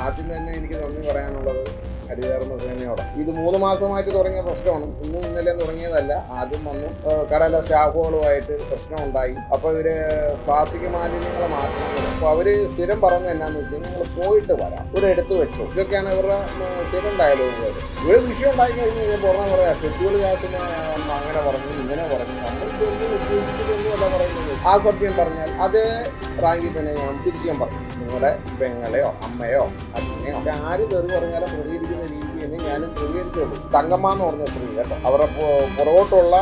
ആദ്യം തന്നെ എനിക്ക് നന്ദി പറയാനുള്ളത് ഹരിതകർമ്മ സേനയോട് ഇത് മൂന്ന് മാസമായിട്ട് തുടങ്ങിയ പ്രശ്നമാണ്. ഇന്നും ഇന്നലെ തുടങ്ങിയതല്ല. ആദ്യം വന്നു. കടല സ്റ്റാഫുകളുമായിട്ട് പ്രശ്നമുണ്ടായി. അപ്പോൾ ഇവർ പ്ലാസ്റ്റിക് മാലിന്യങ്ങൾ മാറ്റി അപ്പോൾ അവർ സ്ഥിരം പറഞ്ഞു എന്നാന്ന് വെച്ചാൽ നിങ്ങൾ പോയിട്ട് വരാം. ഇവിടെ എടുത്തു വെച്ചു. ഇതൊക്കെയാണ് ഇവരുടെ സ്ഥിരം ഡയലോഗ് ഇവിടെ വിഷയം ഉണ്ടായി കഴിഞ്ഞ് കഴിഞ്ഞാൽ പുറമെ പറയാം ഫെറ്റുകൾ ഗ്യാസിന് അങ്ങനെ പറഞ്ഞു ഇങ്ങനെ പറഞ്ഞു. നമ്മൾ ഉദ്ദേശിച്ചിട്ടൊന്നും അല്ല പറയുന്നത്. ആ സത്യം പറഞ്ഞാൽ അതേ റാങ്കിൽ തന്നെ ഞാൻ തിരിച്ചു ഞാൻ പറഞ്ഞു. നിങ്ങളുടെ പെങ്ങളെയോ അമ്മയോ അച്ഛനെയോ ഒക്കെ ആര് തെറി പറഞ്ഞാലും പ്രതികരിക്കുന്ന രീതി തന്നെ ഞാനും പ്രതികരിച്ചുള്ളൂ തങ്കമ്മ എന്ന് പറഞ്ഞ സ്ത്രീ കേട്ടോ. അവരുടെ പുറകോട്ടുള്ള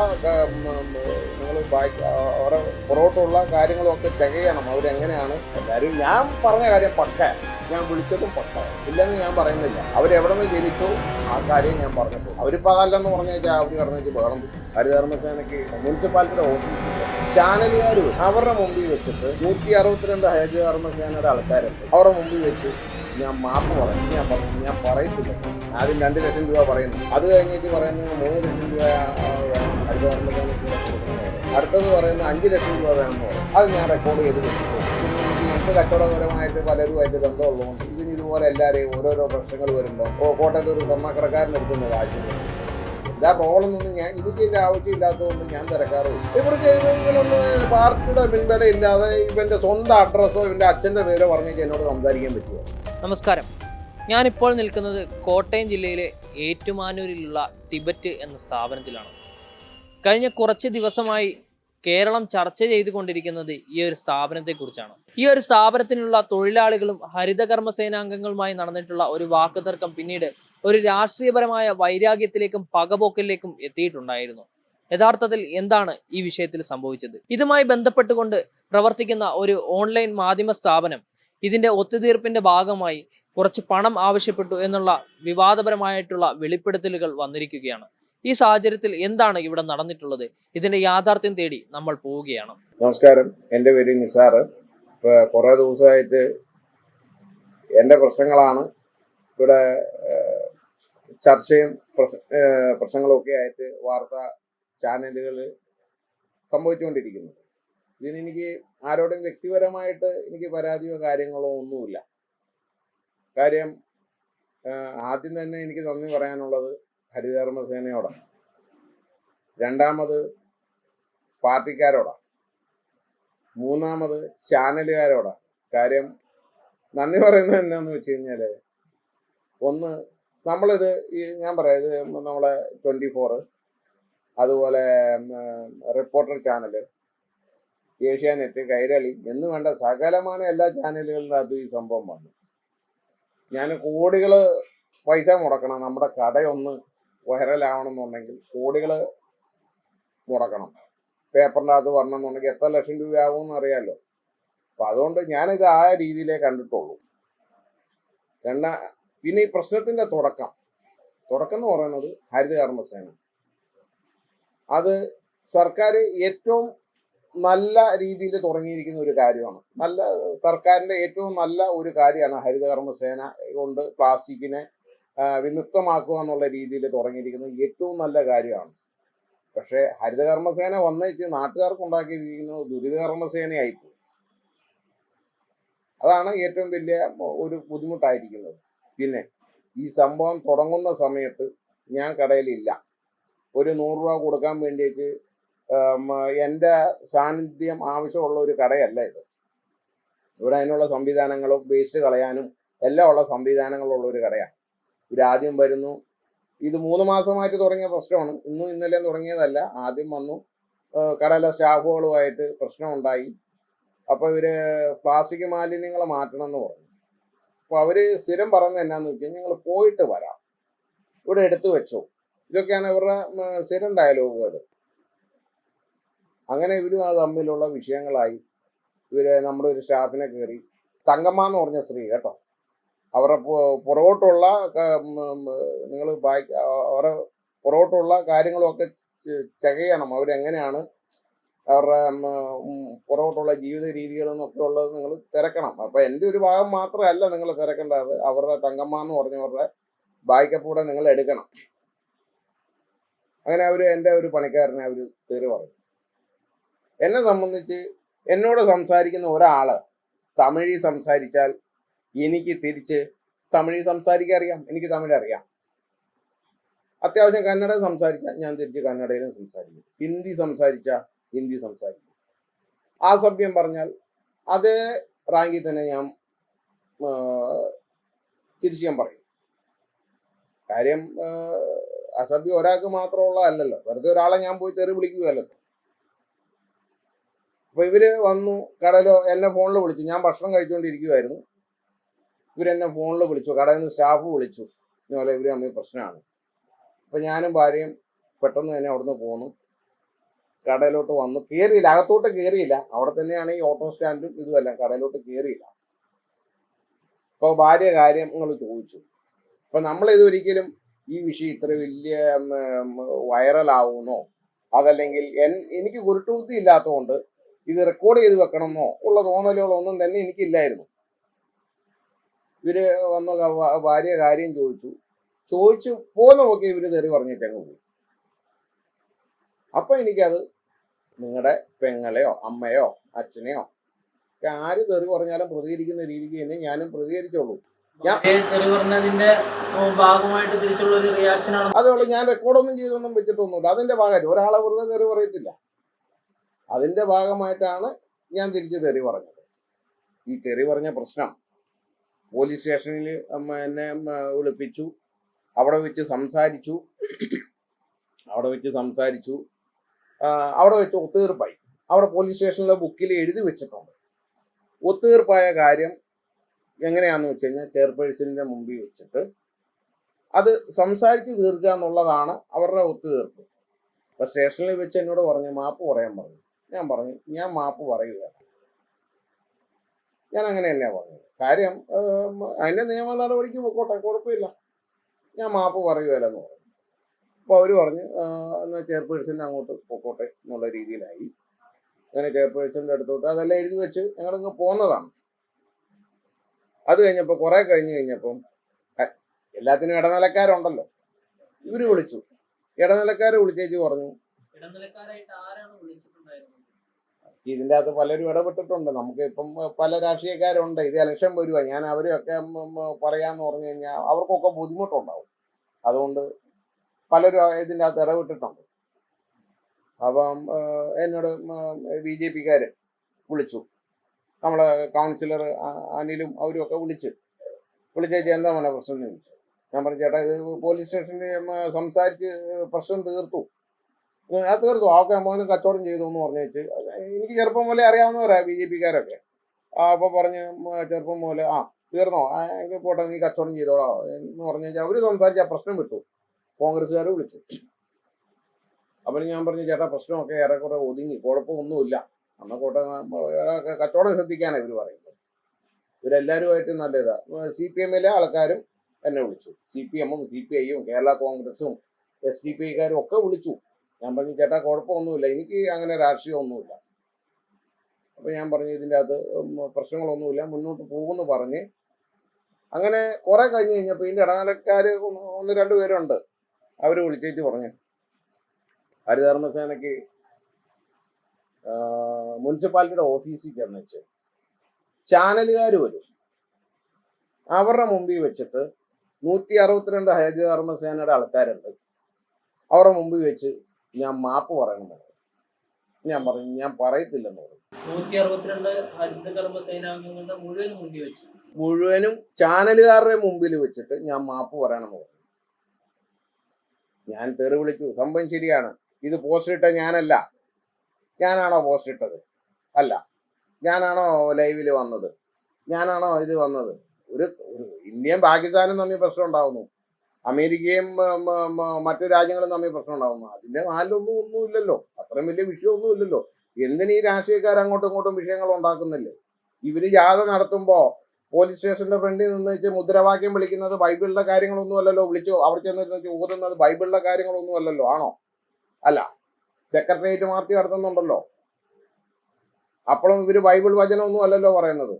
നിങ്ങൾ അവരുടെ പുറകോട്ടുള്ള കാര്യങ്ങളൊക്കെ തികയണം. അവരെങ്ങനെയാണ്? എല്ലാവരും ഞാൻ പറഞ്ഞ കാര്യം പക്ക. ഞാൻ വിളിച്ചതും പട്ടാണ് ഇല്ലെന്ന് ഞാൻ പറയുന്നില്ല. അവരെവിടെ നിന്ന് ജനിച്ചു? ആ കാര്യം ഞാൻ പറഞ്ഞപ്പോൾ അവരിപ്പോൾ അതല്ലെന്ന് പറഞ്ഞു കഴിഞ്ഞാൽ അവർ കടന്നു വെച്ച് വേണം. ഹരിതകർമ്മസേനയ്ക്ക് മുനിസിപ്പാലിറ്റിയുടെ ഓഫീസിൽ ചാനലുകാർ അവരുടെ മുമ്പിൽ വെച്ചിട്ട് നൂറ്റി അറുപത്തിരണ്ട് ഹരിതകർമ്മസേനയുടെ ആൾക്കാരുണ്ട്. അവരുടെ മുമ്പിൽ വെച്ച് ഞാൻ മാപ്പ് പറഞ്ഞു ഞാൻ പറഞ്ഞു ഞാൻ പറയത്തില്ല. ആദ്യം രണ്ട് ലക്ഷം രൂപ പറയുന്നു. അത് കഴിഞ്ഞിട്ട് പറയുന്നത് മൂന്ന് ലക്ഷം രൂപ ഹരിതകർമ്മസേനയ്ക്ക് അടുത്തത് പറയുന്നത് അഞ്ച് ലക്ഷം രൂപ വേണമെന്ന് പറയും. അത് ഞാൻ റെക്കോർഡ് ചെയ്ത് വെച്ചിട്ടുണ്ട്. ഞങ്ങൾക്ക് കച്ചവടപരമായിട്ട് പലരുമായിട്ട് ബന്ധമുള്ളതുകൊണ്ട് ഇതിന് ഇതുപോലെ എല്ലാവരെയും ഓരോരോ പ്രശ്നങ്ങൾ വരുമ്പോൾ ഓ കോട്ടയത്ത് ഒരു സ്വർണക്കടക്കാരൻ എടുക്കുന്ന കാശ് ഇതാ പ്രോബ്ലം ഒന്നും ഞാൻ എനിക്ക് ഇതിന്റെ ആവശ്യമില്ലാത്തതുകൊണ്ട് ഞാൻ തിരക്കാറുമില്ല ഇവർക്ക് ഇവനൊന്നും പാർട്ടിയുടെ പിൻബല ഇല്ലാതെ ഇവന്റെ സ്വന്തം അഡ്രസ്സോ ഇവന്റെ അച്ഛന്റെ പേരോ പറഞ്ഞിട്ട് എന്നോട് സംസാരിക്കാൻ പറ്റുമോ? നമസ്കാരം. ഞാനിപ്പോൾ നിൽക്കുന്നത് കോട്ടയം ജില്ലയിലെ ഏറ്റുമാനൂരിലുള്ള ടിബറ്റ് എന്ന സ്ഥാപനത്തിലാണ്. കഴിഞ്ഞ കുറച്ച് ദിവസമായി കേരളം ചർച്ച ചെയ്തുകൊണ്ടിരിക്കുന്നത് ഈ ഒരു സ്ഥാപനത്തെക്കുറിച്ചാണ്. ഈ ഒരു സ്ഥാപനത്തിനുള്ള തൊഴിലാളികളും ഹരിതകർമ്മസേനാംഗങ്ങളുമായി നടന്നിട്ടുള്ള ഒരു വാക്കുതർക്കം പിന്നീട് ഒരു രാഷ്ട്രീയപരമായ വൈരാഗ്യത്തിലേക്കും പകപോക്കലിലേക്കും എത്തിയിട്ടുണ്ടായിരുന്നു. യഥാർത്ഥത്തിൽ എന്താണ് ഈ വിഷയത്തിൽ സംഭവിച്ചത്? ഇതുമായി ബന്ധപ്പെട്ടുകൊണ്ട് പ്രവർത്തിക്കുന്ന ഒരു ഓൺലൈൻ മാധ്യമ സ്ഥാപനം ഇതിന്റെ ഒത്തുതീർപ്പിന്റെ ഭാഗമായി കുറച്ച് പണം ആവശ്യപ്പെട്ടു എന്നുള്ള വിവാദപരമായിട്ടുള്ള വെളിപ്പെടുത്തലുകൾ വന്നിരിക്കുകയാണ്. ഈ സാഹചര്യത്തിൽ എന്താണ് ഇവിടെ നടന്നിട്ടുള്ളത്? ഇതിന്റെ യാഥാർത്ഥ്യം തേടി നമ്മൾ പോവുകയാണ്. നമസ്കാരം. എന്റെ പേര് നിസാർ. ഇപ്പോൾ കുറേ ദിവസമായിട്ട് എന്റെ പ്രശ്നങ്ങളാണ്. ഇവിടെ ചർച്ചയും പ്രശ്നങ്ങളൊക്കെ ആയിട്ട് വാർത്താ ചാനലുകൾ സംഭവിച്ചുകൊണ്ടിരിക്കുന്നത് ഇതിനെനിക്ക് ആരോടും വ്യക്തിപരമായിട്ട് എനിക്ക് പരാതിയോ കാര്യങ്ങളോ ഒന്നുമില്ല. കാര്യം ആദ്യം തന്നെ എനിക്ക് നന്ദി പറയാനുള്ളത് ഹരിതകർമ്മ സേനയോടാണ് രണ്ടാമത് പാർട്ടിക്കാരോടാണ്. മൂന്നാമത് ചാനലുകാരോടാണ്. കാര്യം നന്ദി പറയുന്നത് എന്താണെന്ന് വെച്ച് കഴിഞ്ഞാൽ ഒന്ന് നമ്മളിത് ഈ ഞാൻ പറയാം ഇത് നമ്മളെ ട്വന്റി ഫോറ് അതുപോലെ റിപ്പോർട്ടർ ചാനൽ ഏഷ്യാനെറ്റ് കൈരളി എന്ന് വേണ്ട സകലമായ എല്ലാ ചാനലുകളിലും അത് ഈ സംഭവം വന്നു. ഞാൻ കോടികൾ പൈസ മുടക്കണം നമ്മുടെ കടയൊന്ന് വൈറലാവണം എന്നുണ്ടെങ്കിൽ കോടികൾ മുടക്കണം. പേപ്പറിന്റെ അകത്ത് വരണമെന്നുണ്ടെങ്കിൽ എത്ര ലക്ഷം രൂപയാകുമെന്ന് അറിയാമല്ലോ അപ്പം അതുകൊണ്ട് ഞാനിത് ആ രീതിയിലേ കണ്ടിട്ടുള്ളൂ. രണ്ടാ പിന്നെ ഈ പ്രശ്നത്തിന്റെ തുടക്കം. തുടക്കം എന്ന് പറയുന്നത് ഹരിത കർമ്മസേന അത് സർക്കാർ ഏറ്റവും നല്ല രീതിയിൽ തുടങ്ങിയിരിക്കുന്ന ഒരു കാര്യമാണ്. നല്ല സർക്കാരിന്റെ ഏറ്റവും നല്ല ഒരു കാര്യമാണ് ഹരിതകർമ്മസേന കൊണ്ട് പ്ലാസ്റ്റിക്കിനെ വിമുക്തമാക്കുക എന്നുള്ള രീതിയിൽ തുടങ്ങിയിരിക്കുന്നത് ഏറ്റവും നല്ല കാര്യമാണ്. പക്ഷേ ഹരിതകർമ്മസേന വന്നേച്ച് നാട്ടുകാർക്ക് ഉണ്ടാക്കിയിരിക്കുന്നത് ദുരിതകർമ്മസേനയായിപ്പോയി. അതാണ് ഏറ്റവും വലിയ ഒരു ബുദ്ധിമുട്ടായിരിക്കുന്നത്. പിന്നെ ഈ സംഭവം തുടങ്ങുന്ന സമയത്ത് ഞാൻ കടയിലില്ല. ഒരു നൂറ് രൂപ കൊടുക്കാൻ വേണ്ടിയിട്ട് എന്റെ സാന്നിധ്യം ആവശ്യമുള്ള ഒരു കടയല്ല ഇത്. ഇവിടെ അതിനുള്ള സംവിധാനങ്ങളും വേസ്റ്റ് കളയാനും എല്ലാം ഉള്ള സംവിധാനങ്ങളുള്ള ഒരു കടയാണ്. ഇവരാദ്യം വരുന്നു. ഇത് മൂന്ന് മാസമായിട്ട് തുടങ്ങിയ പ്രശ്നമാണ്. ഇന്നും ഇന്നലെയും തുടങ്ങിയതല്ല. ആദ്യം വന്നു. കടല സ്റ്റാഫുകളുമായിട്ട് പ്രശ്നമുണ്ടായി. അപ്പോൾ ഇവർ പ്ലാസ്റ്റിക് മാലിന്യങ്ങൾ മാറ്റണം എന്ന് പറഞ്ഞു. അപ്പോൾ അവർ സ്ഥിരം പറയുന്നത് എന്നാന്ന് വെച്ചാൽ ഞങ്ങൾ പോയിട്ട് വരാം. ഇവിടെ എടുത്തു വെച്ചോ. ഇതൊക്കെയാണ് ഇവരുടെ സ്ഥിരം ഡയലോഗുകൾ അങ്ങനെ ഇവരും അത് തമ്മിലുള്ള വിഷയങ്ങളായി. ഇവർ നമ്മുടെ ഒരു സ്റ്റാഫിനെ കയറി തങ്കമ്മ എന്ന് പറഞ്ഞ സ്ത്രീ കേട്ടോ. അവരുടെ പുറകോട്ടുള്ള നിങ്ങൾ അവരുടെ പുറകോട്ടുള്ള കാര്യങ്ങളൊക്കെ ചകയണം. അവരെങ്ങനെയാണ് അവരുടെ പുറകോട്ടുള്ള ജീവിത രീതികളെന്നൊക്കെ ഉള്ളത് നിങ്ങൾ തിരക്കണം. അപ്പോൾ എന്റെ ഒരു ഭാഗം മാത്രമല്ല നിങ്ങൾ തിരക്കേണ്ടത്. അവരുടെ തങ്കമ്മ എന്ന് പറഞ്ഞവരുടെ ബാക്കപ്പ് കൂടെ നിങ്ങൾ എടുക്കണം. അങ്ങനെ അവർ എന്റെ ഒരു പണിക്കാരനെ അവർ തെറി പറയും. എന്നെ സംബന്ധിച്ച് എന്നോട് സംസാരിക്കുന്ന ഒരാൾ തമിഴിൽ സംസാരിച്ചാൽ എനിക്ക് തിരിച്ച് തമിഴ് സംസാരിക്കാൻ അറിയാം. എനിക്ക് തമിഴ് അറിയാം. അത്യാവശ്യം കന്നഡ സംസാരിച്ചാൽ ഞാൻ തിരിച്ച് കന്നഡയിലും സംസാരിക്കും. ഹിന്ദി സംസാരിച്ച ഹിന്ദി സംസാരിക്കും. ആ സഭ്യം പറഞ്ഞാൽ അതേ റാങ്കിൽ തന്നെ ഞാൻ തിരിച്ച് ഞാൻ പറയും. കാര്യം അസഭ്യം ഒരാൾക്ക് മാത്രമുള്ള അല്ലല്ലോ വെറുതെ ഒരാളെ ഞാൻ പോയി തെറി വിളിക്കുകയല്ലോ. അപ്പൊ ഇവർ വന്നു കടലോ എന്നെ ഫോണിൽ വിളിച്ചു. ഞാൻ ഭക്ഷണം കഴിച്ചുകൊണ്ടിരിക്കുമായിരുന്നു ഇവരെന്നെ ഫോണിൽ വിളിച്ചു കടയിൽ നിന്ന് സ്റ്റാഫ് വിളിച്ചു. ഇതുപോലെ ഇവർ തമ്മിൽ പ്രശ്നമാണ്. അപ്പൊ ഞാനും ഭാര്യയും പെട്ടെന്ന് തന്നെ അവിടുന്ന് പോന്നു. കടയിലോട്ട് വന്നു. കയറിയില്ല അകത്തോട്ട് കയറിയില്ല അവിടെ തന്നെയാണ് ഈ ഓട്ടോ സ്റ്റാൻഡും ഇതുമെല്ലാം കടയിലോട്ട് കയറിയില്ല അപ്പൊ ഭാര്യ കാര്യങ്ങൾ ചോദിച്ചു. അപ്പൊ നമ്മൾ ഇതൊരിക്കലും ഈ വിഷയം ഇത്ര വലിയ വൈറലാവുന്നോ? അതല്ലെങ്കിൽ എൻ- എനിക്ക് കുരുട്ടുബുദ്ധി ഇല്ലാത്തതുകൊണ്ട് ഇത് റെക്കോർഡ് ചെയ്ത് വെക്കണമെന്നോ? ഉള്ള തോന്നലുകളൊന്നും തന്നെ എനിക്കില്ലായിരുന്നു. ഇവർ വന്ന ഭാര്യ കാര്യം ചോദിച്ചു. ചോദിച്ചു പോന്ന നോക്കി ഇവർ തെറി പറഞ്ഞിട്ടങ്ങ് പോയി. അപ്പൊ എനിക്കത് നിങ്ങളുടെ പെങ്ങളെയോ അമ്മയോ അച്ഛനെയോ ആര് തെറി പറഞ്ഞാലും പ്രതികരിക്കുന്ന രീതിക്ക് തന്നെ ഞാനും പ്രതികരിച്ചോളൂ. ഭാഗമായിട്ട് തിരിച്ചുള്ള ഒരു റിയാക്ഷൻ ആണ്. അതുപോലെ ഞാൻ റെക്കോർഡൊന്നും ചെയ്തൊന്നും വെച്ചിട്ടൊന്നുമില്ല. അതിന്റെ ഭാഗമായിട്ട് ഒരാളെ വെറുതെ തെറി പറയത്തില്ല. അതിന്റെ ഭാഗമായിട്ടാണ് ഞാൻ തിരിച്ച് തെറി പറഞ്ഞത്. ഈ തെറി പറഞ്ഞ പ്രശ്നം പോലീസ് സ്റ്റേഷനിൽ എന്നെ വിളിപ്പിച്ചു. അവിടെ വെച്ച് സംസാരിച്ചു. അവിടെ വെച്ച് സംസാരിച്ചു. അവിടെ വെച്ച് ഒത്തുതീർപ്പായി. അവിടെ പോലീസ് സ്റ്റേഷനിലെ ബുക്കിൽ എഴുതി വെച്ചിട്ടുണ്ട്. ഒത്തുതീർപ്പായ കാര്യം എങ്ങനെയാണെന്ന് വെച്ച് കഴിഞ്ഞാൽ ചെയർപേഴ്സണിന്റെ മുമ്പിൽ വെച്ചിട്ട് അത് സംസാരിച്ച് തീർക്കുക എന്നുള്ളതാണ് അവരുടെ ഒത്തുതീർപ്പ്. അപ്പം സ്റ്റേഷനിൽ വെച്ച് എന്നോട് പറഞ്ഞു മാപ്പ് പറയാൻ പറഞ്ഞു. ഞാൻ പറഞ്ഞു ഞാൻ മാപ്പ് പറയുക ഞാൻ അങ്ങനെ തന്നെയാണ് പറഞ്ഞത്. കാര്യം അതിന്റെ നിയമ നടപടിക്ക് പൊക്കോട്ടെ കുഴപ്പമില്ല. ഞാൻ മാപ്പ് പറയുകയല്ലെന്ന് പറഞ്ഞു. അപ്പോൾ അവർ പറഞ്ഞു "ആ, എന്നാൽ ചെയർപേഴ്സൺ അങ്ങോട്ട് പൊക്കോട്ടെ എന്നുള്ള രീതിയിലായി. അങ്ങനെ ചെയർപേഴ്സന്റെ അടുത്തോട്ട് അതെല്ലാം എഴുതി വെച്ച് ഞങ്ങൾ ഞങ്ങളിങ്ങ് പോന്നതാണ്. അത് കഴിഞ്ഞപ്പോൾ കുറെ കഴിഞ്ഞ് കഴിഞ്ഞപ്പം എല്ലാത്തിനും ഇടനിലക്കാരുണ്ടല്ലോ. ഇവർ വിളിച്ചു. ഇടനിലക്കാരെ വിളിച്ചേച്ച് പറഞ്ഞു ആരാണ് ഇതിന്റെ അകത്ത് പലരും ഇടപെട്ടിട്ടുണ്ട്. നമുക്ക് ഇപ്പം പല രാഷ്ട്രീയക്കാരുണ്ട്. ഇത് ഇലക്ഷൻ വരുക ഞാൻ അവരെയൊക്കെ പറയാന്ന് പറഞ്ഞു കഴിഞ്ഞാൽ അവർക്കൊക്കെ ബുദ്ധിമുട്ടുണ്ടാവും. അതുകൊണ്ട് പലരും ഇതിന്റെ അകത്ത് ഇടപെട്ടിട്ടുണ്ട്. അപ്പം എന്നോട് ബി ജെ പിക്കാർ വിളിച്ചു. നമ്മളെ കൗൺസിലർ അനിലും അവരും ഒക്കെ വിളിച്ച്. വിളിച്ചേച്ചാൽ എന്താ മോനെ പ്രശ്നം ചോദിച്ചു. ഞാൻ പറഞ്ഞു ചേട്ടാ ഇത് പോലീസ് സ്റ്റേഷനിൽ സംസാരിച്ച് പ്രശ്നം തീർത്തു. അത് തീർത്തു ആക്കെ മോന് കച്ചവടം ചെയ്തു എന്ന് പറഞ്ഞു വെച്ച് എനിക്ക് ചെറുപ്പം മുതലേ അറിയാവുന്നവരാ ബി ജെ പിക്കാരൊക്കെ. അപ്പൊ പറഞ്ഞ് ചെറുപ്പം മുതലേ ആ തീർന്നോ? എനിക്ക് പോട്ടെ നീ കച്ചവടം ചെയ്തോളാ എന്ന് പറഞ്ഞു വെച്ചാൽ അവർ സംസാരിച്ച ആ പ്രശ്നം വിട്ടു. കോൺഗ്രസ്സുകാർ വിളിച്ചു. അപ്പം ഞാൻ പറഞ്ഞു ചേട്ടാ പ്രശ്നമൊക്കെ ഏറെക്കുറെ ഒതുങ്ങി. കുഴപ്പമൊന്നുമില്ല. അന്ന കോട്ടെ കച്ചവടം ശ്രദ്ധിക്കാനാണ് ഇവർ പറയുന്നത്. ഇവരെല്ലാവരുമായിട്ട് നല്ലതാ. സി പി എമ്മിലെ ആൾക്കാരും എന്നെ വിളിച്ചു. സി പി എമ്മും സി പി ഐയും കേരള കോൺഗ്രസും എസ് ഡി പി ഐക്കാരും ഒക്കെ വിളിച്ചു. ഞാൻ പറഞ്ഞു ചേട്ടാ കുഴപ്പമൊന്നുമില്ല. എനിക്ക് അങ്ങനെ രാഷ്ട്രീയമൊന്നുമില്ല. അപ്പൊ ഞാൻ പറഞ്ഞു ഇതിന്റെ അകത്ത് പ്രശ്നങ്ങളൊന്നുമില്ല. മുന്നോട്ട് പോകുമെന്ന് പറഞ്ഞ്. അങ്ങനെ കുറെ കഴിഞ്ഞ് കഴിഞ്ഞപ്പോൾ ഇതിന്റെ ഇടനിലക്കാർ ഒന്ന് രണ്ട് പേരുണ്ട്. അവർ വിളിച്ചേച്ച് പറഞ്ഞു. ഹരിതകർമ്മസേനയ്ക്ക് മുനിസിപ്പാലിറ്റിയുടെ ഓഫീസിൽ ചെന്നിച്ച് ചാനലുകാർ വരും. അവരുടെ മുമ്പിൽ വെച്ചിട്ട് നൂറ്റി അറുപത്തിരണ്ട് ഹരിതകർമ്മസേനയുടെ ആൾക്കാരുണ്ട്. അവരുടെ മുമ്പിൽ വെച്ച് ഞാൻ മാപ്പ് പറയണം. ഞാൻ പറഞ്ഞു ഞാൻ പറയത്തില്ലെന്ന് പറഞ്ഞു നൂറ്റി അറുപത്തിരണ്ട് ഹരിതകർമ്മ സേനാംഗങ്ങളുടെ മുഴുവൻ മുൻകി വെച്ചു. മുഴുവനും ചാനലുകാരുടെ മുമ്പിൽ വെച്ചിട്ട് ഞാൻ മാപ്പ് പറയണം പറഞ്ഞു ഞാൻ തെറി വിളിച്ചു സംഭവം ശരിയാണ്. ഇത് പോസ്റ്റ് ഇട്ട ഞാനല്ല. ഞാനാണോ പോസ്റ്റ് ഇട്ടത്? അല്ല. ഞാനാണോ ലൈവിൽ വന്നത്? ഞാനാണോ ഇത് വന്നത്? ഒരു ഒരു ഇന്ത്യയും പാകിസ്ഥാനും തമ്മിൽ പ്രശ്നം ഉണ്ടാവുന്നു. അമേരിക്കയും മറ്റു രാജ്യങ്ങളും തമ്മിൽ പ്രശ്നം ഉണ്ടാവുന്നു അതിന്റെ നാലിലൊന്നും ഒന്നും ഇല്ലല്ലോ അത്രയും വലിയ വിഷയമൊന്നും ഇല്ലല്ലോ എന്തിനീ രാഷ്ട്രീയക്കാർ അങ്ങോട്ടും ഇങ്ങോട്ടും വിഷയങ്ങൾ ഉണ്ടാക്കുന്നില്ലേ? ഇവർ ജാഥ നടത്തുമ്പോ പോലീസ് സ്റ്റേഷന്റെ ഫ്രണ്ടിൽ നിന്ന് വെച്ച് മുദ്രാവാക്യം വിളിക്കുന്നത് ബൈബിളിലെ കാര്യങ്ങളൊന്നും അല്ലല്ലോ. വിളിച്ചു അവിടെ ചെന്നിരുന്ന് വെച്ച് ഊതുന്നത് ബൈബിളിലെ കാര്യങ്ങളൊന്നും അല്ലല്ലോ. ആണോ? അല്ല. സെക്രട്ടേറിയറ്റ് മാർച്ച് നടത്തുന്നുണ്ടല്ലോ. അപ്പോഴും ഇവർ ബൈബിൾ വചനമൊന്നും അല്ലല്ലോ പറയുന്നത്.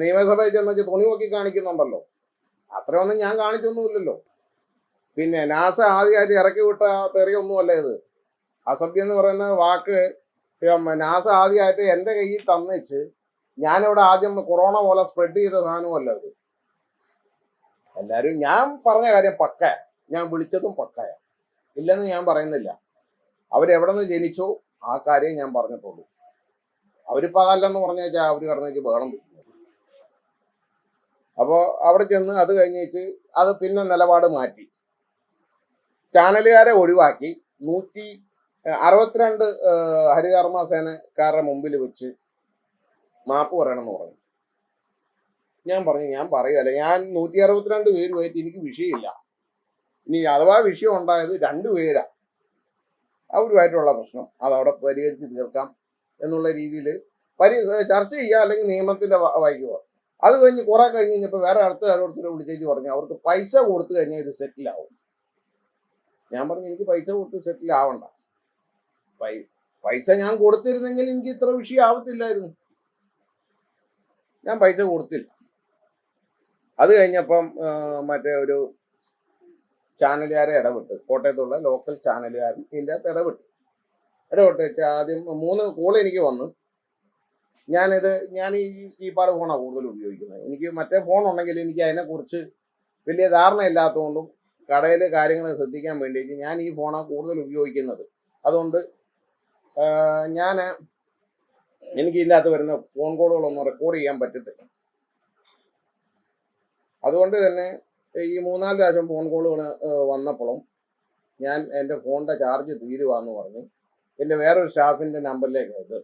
നിയമസഭയിൽ ചെന്ന് വെച്ച് തുണി നോക്കി കാണിക്കുന്നുണ്ടല്ലോ. അത്രയൊന്നും ഞാൻ കാണിച്ചൊന്നുമില്ലല്ലോ. പിന്നെ നാസ ആദ്യമായിട്ട് ഇറക്കി വിട്ട തെറിയൊന്നും അല്ല ഇത്. അസഭ്യം എന്ന് പറയുന്ന വാക്ക് നാസ ആദ്യമായിട്ട് എന്റെ കയ്യിൽ തന്നിച്ച് ഞാനിവിടെ ആദ്യം കൊറോണ പോലെ സ്പ്രെഡ് ചെയ്ത സാധനമല്ല ഇത്. എല്ലാവരും ഞാൻ പറഞ്ഞ കാര്യം പക്ക. ഞാൻ വിളിച്ചതും പക്കയ ഇല്ലെന്ന് ഞാൻ പറയുന്നില്ല. അവരെവിടെ നിന്ന് ജനിച്ചോ ആ കാര്യം ഞാൻ പറഞ്ഞിട്ടുള്ളൂ. അവരിപ്പോ അതല്ലെന്ന് പറഞ്ഞു വെച്ചാൽ അവർ കടന്നേക്ക് വെക്കും. അപ്പോൾ അവിടെ ചെന്ന് അത് കഴിഞ്ഞിട്ട് അത് പിന്നെ നിലപാട് മാറ്റി. ചാനലുകാരെ ഒഴിവാക്കി. നൂറ്റി അറുപത്തിരണ്ട് ഹരികർമ്മ സേനക്കാരുടെ മുമ്പിൽ വെച്ച് മാപ്പ് പറയണമെന്ന് പറഞ്ഞു. ഞാൻ പറഞ്ഞു ഞാൻ പറയുകയല്ല ഞാൻ നൂറ്റി അറുപത്തിരണ്ട് പേരുമായിട്ട് എനിക്ക് വിഷയമില്ല. ഇനി അഥവാ വിഷയം ഉണ്ടായത് രണ്ടു പേരാ. അവരുമായിട്ടുള്ള പ്രശ്നം. അതവിടെ പരിഹരിച്ച് തീർക്കാം എന്നുള്ള രീതിയിൽ പരി ചർച്ച ചെയ്യുക അല്ലെങ്കിൽ നിയമത്തിന്റെ വ- വഴിക്ക് പോകാം അത് കഴിഞ്ഞ് കുറെ കഴിഞ്ഞ് കഴിഞ്ഞപ്പോൾ വേറെ അടുത്ത ഓരോരുത്തരെ വിളിച്ചേച്ച് പറഞ്ഞു അവർക്ക് പൈസ കൊടുത്തു കഴിഞ്ഞാൽ ഇത് സെറ്റിലാവും ഞാൻ പറഞ്ഞു എനിക്ക് പൈസ കൊടുത്ത് സെറ്റിൽ ആവണ്ട. പൈസ ഞാൻ കൊടുത്തിരുന്നെങ്കിൽ എനിക്ക് ഇത്ര വിഷയം ആവത്തില്ലായിരുന്നു. ഞാൻ പൈസ കൊടുത്തില്ല. അത് കഴിഞ്ഞപ്പം മറ്റേ ഒരു ചാനലുകാരെ ഇടപെട്ട് കോട്ടയത്തുള്ള ലോക്കൽ ചാനലുകാരൻ ഇതിന്റെ അകത്ത് ഇടപെട്ട്. ഇടപെട്ട് ആദ്യം മൂന്ന് കോൾ എനിക്ക് വന്നു. ഞാനിത് ഞാൻ ഈ കീപാഡ് ഫോണാണ് കൂടുതൽ ഉപയോഗിക്കുന്നത്. എനിക്ക് മറ്റേ ഫോൺ ഉണ്ടെങ്കിൽ എനിക്ക് അതിനെക്കുറിച്ച് വലിയ ധാരണ ഇല്ലാത്തതുകൊണ്ടും കടയിൽ കാര്യങ്ങൾ ശ്രദ്ധിക്കാൻ വേണ്ടിയിട്ട് ഞാൻ ഈ ഫോണാണ് കൂടുതൽ ഉപയോഗിക്കുന്നത്. അതുകൊണ്ട് ഞാൻ എനിക്ക് ഇതിനകത്ത് വരുന്ന ഫോൺ കോളുകളൊന്നും റെക്കോർഡ് ചെയ്യാൻ പറ്റത്തില്ല. അതുകൊണ്ട് തന്നെ ഈ മൂന്നാൽ പ്രാവശ്യം ഫോൺ കോളുകൾ വന്നപ്പോഴും ഞാൻ എന്റെ ഫോണിന്റെ ചാർജ് തീരുവാന്ന് പറഞ്ഞ് എന്റെ വേറൊരു സ്റ്റാഫിന്റെ നമ്പറിലേക്ക് ഇത്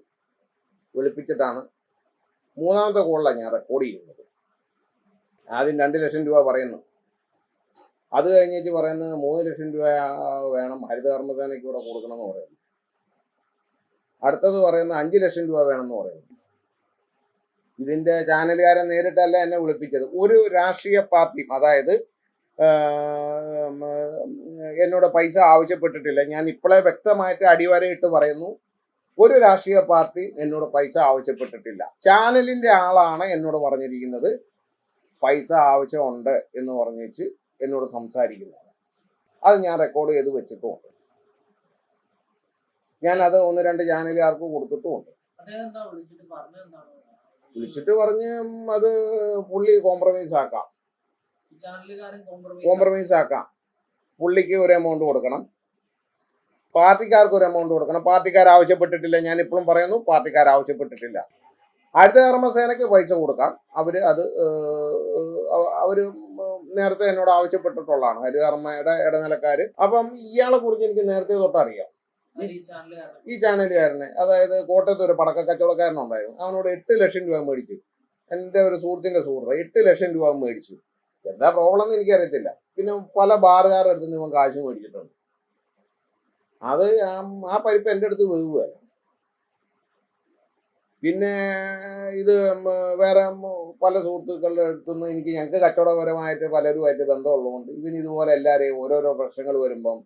വിളിപ്പിച്ചിട്ടാണ് മൂന്നാമത്തെ കോളിലാണ് ഞാൻ റെക്കോർഡ് ചെയ്യുന്നത്. ആദ്യം രണ്ട് ലക്ഷം രൂപ പറയുന്നു. അത് കഴിഞ്ഞിട്ട് പറയുന്നത് മൂന്ന് ലക്ഷം രൂപ വേണം. ഹരിതകർമ്മസേനയ്ക്ക് ഇവിടെ കൊടുക്കണമെന്ന് പറയുന്നു. അടുത്തത് പറയുന്നത് അഞ്ച് ലക്ഷം രൂപ വേണമെന്ന് പറയുന്നു. ഇതിന്റെ ചാനലുകാരെ നേരിട്ടല്ല എന്നെ വിളിപ്പിച്ചത്. ഒരു രാഷ്ട്രീയ പാർട്ടിയും അതായത് എന്നോട് പൈസ ആവശ്യപ്പെട്ടിട്ടില്ല. ഞാൻ ഇപ്പോഴേ വ്യക്തമായിട്ട് അടിവരയിട്ട് പറയുന്നു. ഒരു രാഷ്ട്രീയ പാർട്ടി എന്നോട് പൈസ ആവശ്യപ്പെട്ടിട്ടില്ല. ചാനലിന്റെ ആളാണ് എന്നോട് പറഞ്ഞിരിക്കുന്നത്. പൈസ ആവശ്യമുണ്ട് എന്ന് പറഞ്ഞിച്ച് എന്നോട് സംസാരിക്കുന്നത് അത് ഞാൻ റെക്കോർഡ് ചെയ്ത് വെച്ചിട്ടുമുണ്ട്. ഞാൻ അത് ഒന്ന് രണ്ട് ചാനലുകാർക്ക് കൊടുത്തിട്ടുമുണ്ട്. വിളിച്ചിട്ട് പറഞ്ഞ് അത് പുള്ളി കോംപ്രമൈസ് ആക്കാം. കോംപ്രമൈസ് ആക്കാം. പുള്ളിക്ക് ഒരു എമൗണ്ട് കൊടുക്കണം. പാർട്ടിക്കാർക്ക് ഒരു എമൗണ്ട് കൊടുക്കണം. പാർട്ടിക്കാർ ആവശ്യപ്പെട്ടിട്ടില്ല. ഞാൻ ഇപ്പോഴും പറയുന്നു പാർട്ടിക്കാർ ആവശ്യപ്പെട്ടിട്ടില്ല. അടുത്ത കർമ്മസേനയ്ക്ക് പൈസ കൊടുക്കാം. അവർ അത് അവർ നേരത്തെ എന്നോട് ആവശ്യപ്പെട്ടിട്ടുള്ളതാണ്. ഹരിതകർമ്മയുടെ ഇടനിലക്കാർ അപ്പം ഇയാളെ കുറിച്ച് എനിക്ക് നേരത്തെ തൊട്ടറിയാം. ഈ ചാനലുകാരനെ. അതായത് കോട്ടയത്ത് ഒരു പടക്ക കച്ചവടക്കാരനുണ്ടായിരുന്നു അവനോട് എട്ട് ലക്ഷം രൂപ മേടിച്ചു. എന്റെ ഒരു സുഹൃത്തിന്റെ സുഹൃത്ത് എട്ട് ലക്ഷം രൂപ മേടിച്ചു. എന്താ പ്രോബ്ലം എന്ന് എനിക്കറിയത്തില്ല. പിന്നെ പല ബാറുകാരുടെ അടുത്ത് നിന്ന് ഇവൻ കാശ് മേടിച്ചിട്ടുണ്ട്. അത് ആ- പരിപ്പ് എന്റെ അടുത്ത് വീഴുകയല്ല പിന്നെ ഇത് വേറെ പല സുഹൃത്തുക്കളുടെ അടുത്തുനിന്ന് എനിക്ക് ഞങ്ങൾക്ക് കച്ചവടപരമായിട്ട് പലരുമായിട്ട് ബന്ധമുള്ളതുകൊണ്ട് ഇവൻ ഇതുപോലെ എല്ലാവരെയും ഓരോരോ പ്രശ്നങ്ങൾ വരുമ്പം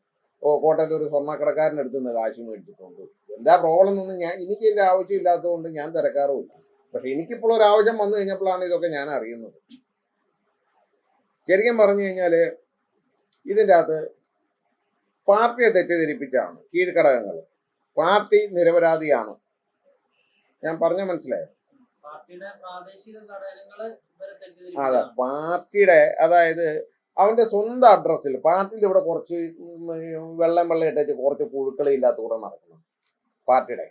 ഓ കോട്ടയത്ത് ഒരു സ്വർണക്കടക്കാരന്റെ അടുത്ത് നിന്ന് കാശ് മേടിച്ചിട്ടുണ്ട്. എന്താ പ്രോബ്ലം എന്നൊന്നും ഞാൻ എനിക്ക് ഇതിന്റെ ആവശ്യമില്ലാത്തതുകൊണ്ട് ഞാൻ തിരക്കാറുമില്ല. പക്ഷെ എനിക്കിപ്പോൾ ഒരു ആവശ്യം വന്നു കഴിഞ്ഞപ്പോഴാണ് ഇതൊക്കെ ഞാൻ അറിയുന്നത്. ശരിക്കും പറഞ്ഞു കഴിഞ്ഞാൽ ഇതിന്റെ അകത്ത് പാർട്ടിയെ തെറ്റിദ്ധരിപ്പിച്ചാണ് കീഴ്ഘടകങ്ങൾ പാർട്ടി നിരപരാധിയാണ്. ഞാൻ പറഞ്ഞ മനസ്സിലായോ? അതെ പാർട്ടിയുടെ അതായത് അവന്റെ സ്വന്തം അഡ്രസ്സിൽ പാർട്ടിയിൽ ഇവിടെ കുറച്ച് വെള്ളം വെള്ളം ഇട്ടിട്ട് കുറച്ച് പുഴുക്കളില്ലാത്ത കൂടെ നടക്കണം പാർട്ടിയുടെ.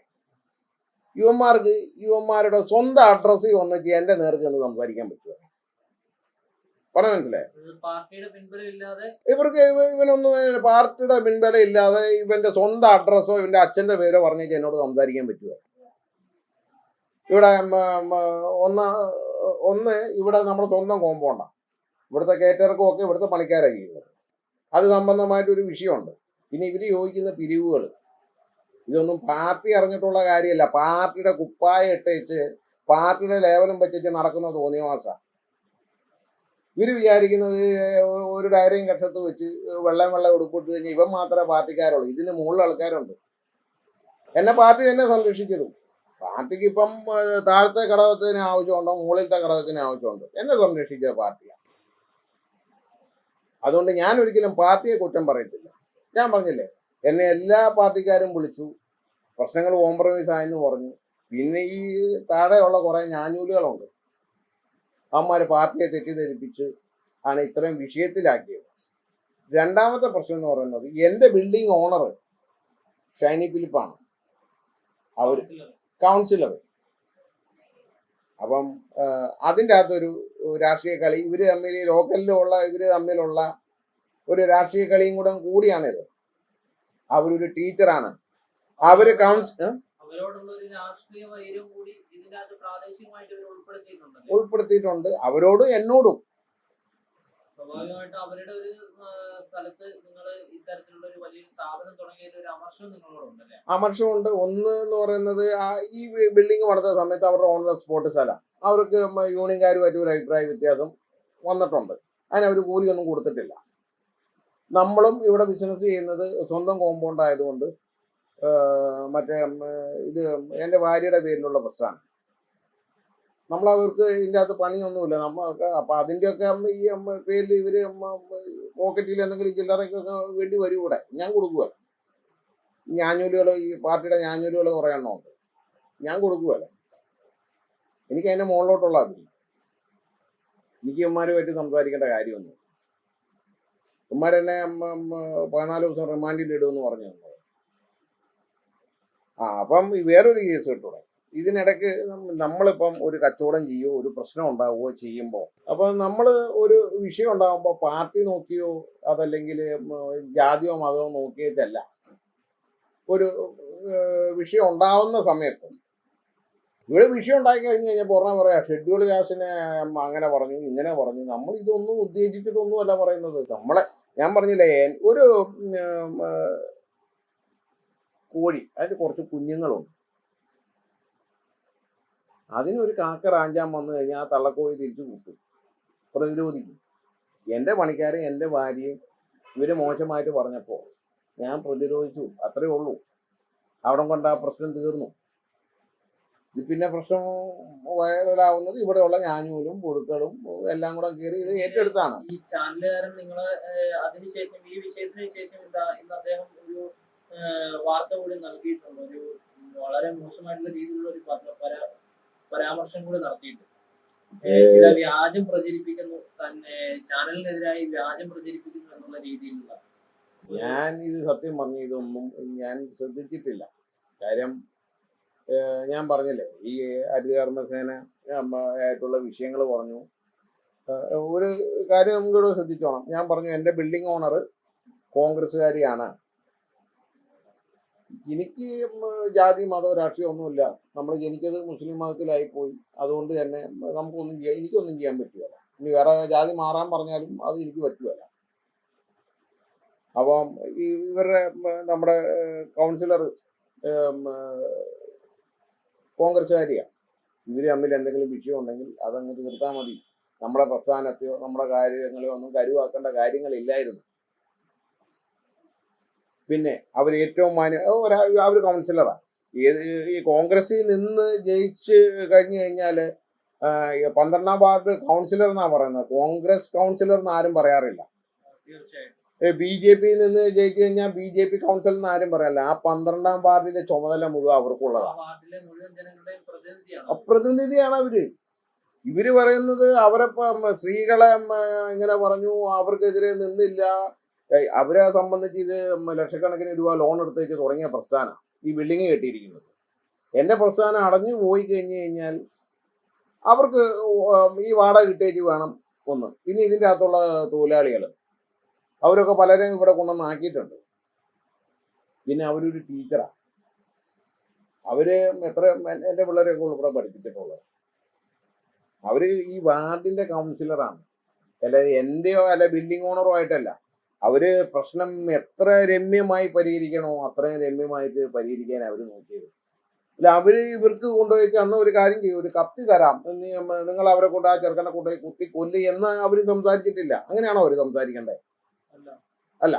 യുവന്മാർക്ക് യുവന്മാരുടെ സ്വന്തം അഡ്രസ്സിൽ വന്നിട്ട് എന്റെ നേർക്ക് നിന്ന് സംസാരിക്കാൻ പറ്റുമോ? പറഞ്ഞ മനസ്സിലായി ഇവർക്ക് ഇവ- ഇവനൊന്നും പാർട്ടിയുടെ പിൻബലം ഇല്ലാതെ ഇവന്റെ സ്വന്തം അഡ്രസ്സോ ഇവന്റെ അച്ഛന്റെ പേരോ പറഞ്ഞു എന്നോട് സംസാരിക്കാൻ പറ്റുമോ ഇവിടെ ഒന്ന് ഒന്ന് ഇവിടെ നമ്മുടെ സ്വന്തം കോമ്പൗണ്ടാണ് ഇവിടുത്തെ കേറ്റർക്കും ഒക്കെ ഇവിടുത്തെ പണിക്കാരായിരിക്കും അത് സംബന്ധമായിട്ട് ഒരു വിഷയമുണ്ട്. പിന്നെ ഇവർ ചോദിക്കുന്ന പിരിവുകൾ ഇതൊന്നും പാർട്ടി അറിഞ്ഞിട്ടുള്ള കാര്യമല്ല. പാർട്ടിയുടെ കുപ്പായ ഇട്ടേച്ച് പാർട്ടിയുടെ ലേവലും വെച്ചേച്ച് നടക്കുന്ന തോന്നിയവാസ ഇവർ വിചാരിക്കുന്നത് ഒരു ഡയറിയും കക്ഷത്ത് വെച്ച് വെള്ളം വെള്ളം ഉടുപ്പിട്ട് കഴിഞ്ഞാൽ ഇവൻ മാത്രമേ പാർട്ടിക്കാരുള്ളൂ. ഇതിന് മുകളിൽ ആൾക്കാരുണ്ട്. എന്നെ പാർട്ടി തന്നെ സംരക്ഷിച്ചതും പാർട്ടിക്ക് ഇപ്പം താഴത്തെ ഘടകത്തിന് ആവശ്യമുണ്ടോ മുകളിലത്തെ ഘടകത്തിന് ആവശ്യമുണ്ടോ? എന്നെ സംരക്ഷിച്ച പാർട്ടിയാണ്. അതുകൊണ്ട് ഞാൻ ഒരിക്കലും പാർട്ടിയെ കുറ്റം പറയത്തില്ല. ഞാൻ പറഞ്ഞില്ലേ എന്നെ എല്ലാ പാർട്ടിക്കാരും വിളിച്ചു പ്രശ്നങ്ങൾ കോംപ്രമൈസ് ആയെന്ന് പറഞ്ഞു. പിന്നെ ഈ താഴെയുള്ള കുറേ ഞാഞ്ഞൂലുകളുണ്ട്. അവന്മാർ പാർട്ടിയെ തെറ്റിദ്ധരിപ്പിച്ച് ആണ് ഇത്രയും വിഷയത്തിലാക്കിയത്. രണ്ടാമത്തെ പ്രശ്നം എന്ന് പറയുന്നത് എന്റെ ബിൽഡിംഗ് ഓണർ ഷൈനി ഫിലിപ്പാണ്. അവർ കൗൺസിലർ അപ്പം അതിന്റെ അകത്തൊരു രാഷ്ട്രീയ കളി ഇവർ തമ്മിൽ ലോക്കലിലുള്ള ഇവർ തമ്മിലുള്ള ഒരു രാഷ്ട്രീയ കളിയും കൂടെ കൂടിയാണിത്. അവരൊരു ടീച്ചറാണ് അവർ കൗൺസിലർ രാഷ്ട്രീയ കൂടി ഉൾപ്പെടുത്തിയിട്ടുണ്ട് അവരോടും എന്നോടും. സ്വാഭാവികമായിട്ടും അവരുടെ ഒരു ആ, സ്ഥലത്ത് നിങ്ങൾ ഇത്തരത്തിലുള്ള ഒരു വലിയൊരു സ്ഥാപനം തുടങ്ങിയ ഒരു അമർഷം നിങ്ങളോടുണ്ടല്ലേ അമർഷമുണ്ട്. ഒന്ന് എന്ന് പറയുന്നത് ഈ ബിൽഡിംഗ് വളർത്ത സമയത്ത് അവരുടെ ഓൺ ദ സ്പോട്ട് സ്ഥലം. അവർക്ക് യൂണിയൻ യൂണിയൻകാരുമായിട്ട് ഒരു അഭിപ്രായ വ്യത്യാസം വന്നിട്ടുണ്ട്. അതിന് അവർ കൂലിയൊന്നും കൊടുത്തിട്ടില്ല. നമ്മളും ഇവിടെ ബിസിനസ് ചെയ്യുന്നത് സ്വന്തം കോമ്പൗണ്ട് ആയതുകൊണ്ട് മറ്റേ ഇത് എന്റെ ഭാര്യയുടെ പേരിലുള്ള ബസ്സാണ് നമ്മൾ അവർക്ക് ഇതിന്റെ അകത്ത് പണിയൊന്നുമില്ല. നമ്മൾക്ക് അപ്പം അതിന്റെയൊക്കെ ഈ പേരിൽ ഇവർ പോക്കറ്റിൽ എന്തെങ്കിലും ചില്ലറയ്ക്കൊക്കെ വേണ്ടി വരും ഇവിടെ ഞാൻ കൊടുക്കുക ഞാഞ്ഞൂലുകൾ ഈ പാർട്ടിയുടെ ഞാഞ്ഞൂലുകൾ കുറേ എണ്ണം ഉണ്ട്. ഞാൻ കൊടുക്കുകയല്ല എനിക്ക് അതിന്റെ മുകളിലോട്ടുള്ള അഭിനയം എനിക്ക് ഇവന്മാരുമായിട്ട് സംസാരിക്കേണ്ട കാര്യമൊന്നും ഇവന്മാരെന്നെ ഉം, ഉം, പതിനാല് ദിവസം റിമാൻഡിൽ ഇടുമെന്ന് പറഞ്ഞു ആ അപ്പം വേറൊരു കേസ് കിട്ടൂടെ ഇതിനിടയ്ക്ക് നമ്മ- നമ്മളിപ്പം ഒരു കച്ചവടം ചെയ്യുകയോ ഒരു പ്രശ്നം ഉണ്ടാവുകയോ ചെയ്യുമ്പോൾ അപ്പം നമ്മൾ ഒരു വിഷയം ഉണ്ടാകുമ്പോൾ പാർട്ടി നോക്കിയോ അതല്ലെങ്കിൽ ജാതിയോ മതമോ നോക്കിയിട്ടല്ല. ഒരു വിഷയം ഉണ്ടാവുന്ന സമയത്ത് ഇവിടെ വിഷയം ഉണ്ടാക്കി കഴിഞ്ഞ് കഴിഞ്ഞാൽ പുറമെ പറയാ ഷെഡ്യൂൾ കാസിനെ അങ്ങനെ പറഞ്ഞു ഇങ്ങനെ പറഞ്ഞു. നമ്മൾ ഇതൊന്നും ഉദ്ദേശിച്ചിട്ടൊന്നും അല്ല പറയുന്നത്. നമ്മളെ ഞാൻ പറഞ്ഞില്ലേ ഒരു കോഴി അതിന് കുറച്ച് കുഞ്ഞുങ്ങളുണ്ട്. അതിനൊരു കാക്ക റാഞ്ചാൻ വന്നു കഴിഞ്ഞാൽ ആ തള്ളക്കോഴി തിരിച്ചു കൂട്ടും. പ്രതിരോധിക്കും. എന്റെ പണിക്കാരും എന്റെ ഭാര്യയും ഇവർ മോശമായിട്ട് പറഞ്ഞപ്പോൾ ഞാൻ പ്രതിരോധിച്ചു. അത്രേ ഉള്ളൂ. അവിടെ കൊണ്ട് ആ പ്രശ്നം തീർന്നു. പിന്നെ പ്രശ്നം വൈറലാവുന്നത് ഇവിടെയുള്ള ഞാഞ്ഞൂലും പുഴുക്കളും എല്ലാം കൂടെ കയറി ഇത് ഏറ്റെടുത്താണ്. ഈ ചാനലുകാരൻ അതിനുശേഷം ഈ ശേഷം അദ്ദേഹം ഒരു വാർത്ത കൂടി നൽകിയിട്ടുണ്ട്? ഒരു വളരെ മോശമായിട്ടുള്ള രീതിയിലുള്ള ഒരു പരാ- പരാമർശം കൂടി നടത്തിയിട്ടുണ്ട്. ചില വ്യാജം പ്രചരിപ്പിക്കുന്നു തന്നെ ചാനലിനെതിരായി വ്യാജം പ്രചരിപ്പിക്കുന്നു എന്നുള്ള രീതിയിലുള്ള ഞാൻ ഇത് സത്യം പറഞ്ഞ ഇതൊന്നും ഞാൻ ശ്രദ്ധിച്ചിട്ടില്ല. കാര്യം ഞാൻ പറഞ്ഞില്ലേ ഈ ഹരിതകർമ്മസേന ആയിട്ടുള്ള വിഷയങ്ങൾ പറഞ്ഞു. ഒരു കാര്യം നമുക്കിവിടെ ശ്രദ്ധിച്ചോണം ഞാൻ പറഞ്ഞു എന്റെ ബിൽഡിംഗ് ഓണർ കോൺഗ്രസ്സുകാരിയാണ്. എനിക്ക് ജാതി മത രാഷ്ട്രീയം ഒന്നുമില്ല. നമ്മൾ ജനിച്ചത് മുസ്ലിം മതത്തിലായി പോയി അതുകൊണ്ട് തന്നെ നമുക്കൊന്നും ചെയ്യാം എനിക്കൊന്നും ചെയ്യാൻ പറ്റുകയില്ല ഇനി വേറെ ജാതി മാറാൻ പറഞ്ഞാലും അത് എനിക്ക് പറ്റുകയില്ല അപ്പം ഇവരുടെ നമ്മുടെ കൗൺസിലർ കോൺഗ്രസ്സുകാരിയാണ് ഇവർ തമ്മിൽ എന്തെങ്കിലും വിഷയം ഉണ്ടെങ്കിൽ അതങ്ങ് തീർത്താൽ മതി. നമ്മുടെ പ്രസ്ഥാനത്തെയോ നമ്മുടെ കാര്യങ്ങളെയോ ഒന്നും കരുവാക്കേണ്ട കാര്യങ്ങളില്ലായിരുന്നു. പിന്നെ അവർ ഏറ്റവും മാന്യ ഒരാ അവർ കൗൺസിലറാണ് ഏത് ഈ കോൺഗ്രസിൽ നിന്ന് ജയിച്ച് കഴിഞ്ഞു കഴിഞ്ഞാൽ പന്ത്രണ്ടാം വാർഡ് കൗൺസിലർ എന്നാണ് പറയുന്നത്? കോൺഗ്രസ് കൗൺസിലർ എന്ന് ആരും പറയാറില്ല. ബി ജെ പിയിൽ നിന്ന് ജയിച്ചു കഴിഞ്ഞാൽ ബി ജെ പി കൗൺസിൽ എന്ന് ആരും പറയല്ല ആ പന്ത്രണ്ടാം വാർഡിന്റെ ചുമതല മുഴുവൻ അവർക്കുള്ളതാണ് പ്രതിനിധിയാണ്. അപ്രതിനിധിയാണ് അവർ. ഇവർ പറയുന്നത് അവരെ സ്ത്രീകളെ ഇങ്ങനെ പറഞ്ഞു അവർക്കെതിരെ നിന്നില്ല അവരെ സംബന്ധിച്ച് ഇത് ലക്ഷക്കണക്കിന് രൂപ ലോൺ എടുത്തേക്ക് തുടങ്ങിയ പ്രസ്ഥാനം ഈ ബിൽഡിങ് കെട്ടിയിരിക്കുന്നത്. എന്റെ പ്രസ്ഥാനം അടഞ്ഞു പോയി കഴിഞ്ഞു കഴിഞ്ഞാൽ അവർക്ക് ഈ വാടക കിട്ടേക്ക് വേണം ഒന്ന്. പിന്നെ ഇതിന്റെ അകത്തുള്ള തൊഴിലാളികൾ അവരൊക്കെ പലരെയും ഇവിടെ കൊണ്ടുവന്ന് ആക്കിയിട്ടുണ്ട്. പിന്നെ അവരൊരു ടീച്ചറാണ് അവർ എത്ര എന്റെ പിള്ളേരൊക്കെ ഇവിടെ പഠിപ്പിച്ചിട്ടുള്ളത്. അവർ ഈ വാർഡിന്റെ കൗൺസിലറാണ് അല്ലാതെ എന്റെയോ അല്ല ബിൽഡിംഗ് ഓണറോ ആയിട്ടല്ല. അവർ പ്രശ്നം എത്ര രമ്യമായി പരിഹരിക്കണോ അത്രയും രമ്യമായിട്ട് പരിഹരിക്കാൻ അവർ നോക്കിയത്. അല്ല അവർ ഇവർക്ക് കൊണ്ടുപോയിട്ട് അന്ന് ഒരു കാര്യം ചെയ്യും ഒരു കത്തി തരാം. നിങ്ങൾ അവരെ കൊണ്ട് ആ ചെറുക്കനെ കൊണ്ടുപോയി കുത്തി കൊല്ലി എന്ന് അവർ സംസാരിച്ചിട്ടില്ല. അങ്ങനെയാണോ അവർ സംസാരിക്കേണ്ടത് അല്ല.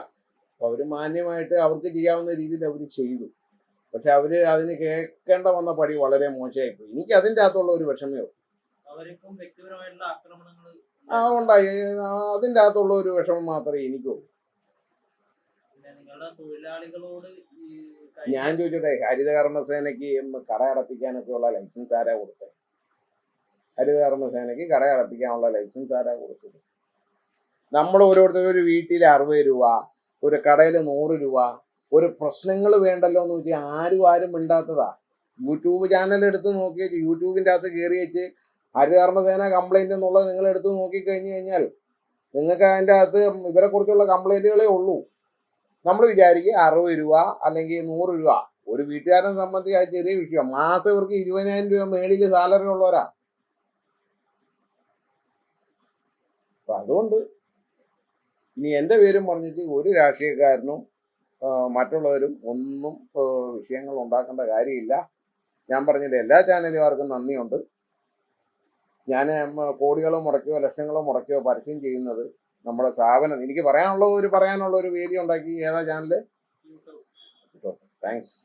അപ്പൊ അവർ മാന്യമായിട്ട് അവർക്ക് ചെയ്യാവുന്ന രീതിയിൽ അവർ ചെയ്തു. പക്ഷെ അവർ അതിന് കേൾക്കേണ്ട വന്ന പടി വളരെ മോശമായിപ്പോയി എനിക്ക് അതിന്റെ അകത്തുള്ള ഒരു വിഷമേ ഉള്ളൂ. ആ ഉണ്ടായി. അതിന്റെ അകത്തുള്ള ഒരു വിഷമം മാത്രമേ എനിക്കുള്ളൂ പിന്നെ നിങ്ങളുടെ തൊഴിലാളികളോട് ഈ കഴിഞ്ഞ- ഞാൻ ചോദിച്ചോട്ടെ ഹരിതകർമ്മസേനയ്ക്ക് കട അടപ്പിക്കാനൊക്കെ ഉള്ള ലൈസൻസ് ആരാ കൊടുത്തത്? ഹരിതകർമ്മസേനയ്ക്ക് കട അടപ്പിക്കാനുള്ള ലൈസൻസ് ആരാ കൊടുത്തത്? നമ്മൾ ഓരോരുത്തരും ഒരു വീട്ടിൽ അറുപത് രൂപ ഒരു കടയിൽ നൂറ് രൂപ ഒരു പ്രശ്നങ്ങൾ വേണ്ടല്ലോ എന്ന് വെച്ചാൽ ആരും ആരും മിണ്ടാത്തതാ. യൂട്യൂബ് ചാനൽ എടുത്ത് നോക്കി യൂട്യൂബിന്റെ അകത്ത് കയറി വെച്ച് ഹരിതകർമ്മസേന കംപ്ലൈന്റ് എന്നുള്ളത് നിങ്ങൾ എടുത്ത് നോക്കിക്കഴിഞ്ഞു കഴിഞ്ഞാൽ നിങ്ങൾക്ക് അതിന്റെ അകത്ത് ഇവരെ കുറിച്ചുള്ള കംപ്ലൈന്റുകളേ ഉള്ളൂ. നമ്മൾ വിചാരിക്കുക അറുപത് രൂപ അല്ലെങ്കിൽ നൂറ് രൂപ. ഒരു വീട്ടുകാരനെ സംബന്ധിച്ച് അത് ചെറിയ വിഷയം. മാസം ഇവർക്ക് ഇരുപതിനായിരം രൂപ മേളിൽ സാലറി ഉള്ളവരാ. അതുകൊണ്ട് ഇനി എന്റെ പേരും പറഞ്ഞിട്ട് ഒരു രാഷ്ട്രീയക്കാരനും മറ്റുള്ളവരും ഒന്നും വിഷയങ്ങൾ ഉണ്ടാക്കേണ്ട കാര്യമില്ല. ഞാൻ പറഞ്ഞില്ല എല്ലാ ചാനലുകാർക്കും നന്ദിയുണ്ട്. ഞാൻ കോടികളോ മുടക്കിയോ ലക്ഷങ്ങളോ മുടക്കിയോ പരസ്യം ചെയ്യുന്നത് നമ്മുടെ സ്ഥാപനം എനിക്ക് പറയാനുള്ള ഒരു പറയാനുള്ള ഒരു വേദി ഉണ്ടാക്കി ഏതാ ചാനൽ താങ്ക്സ്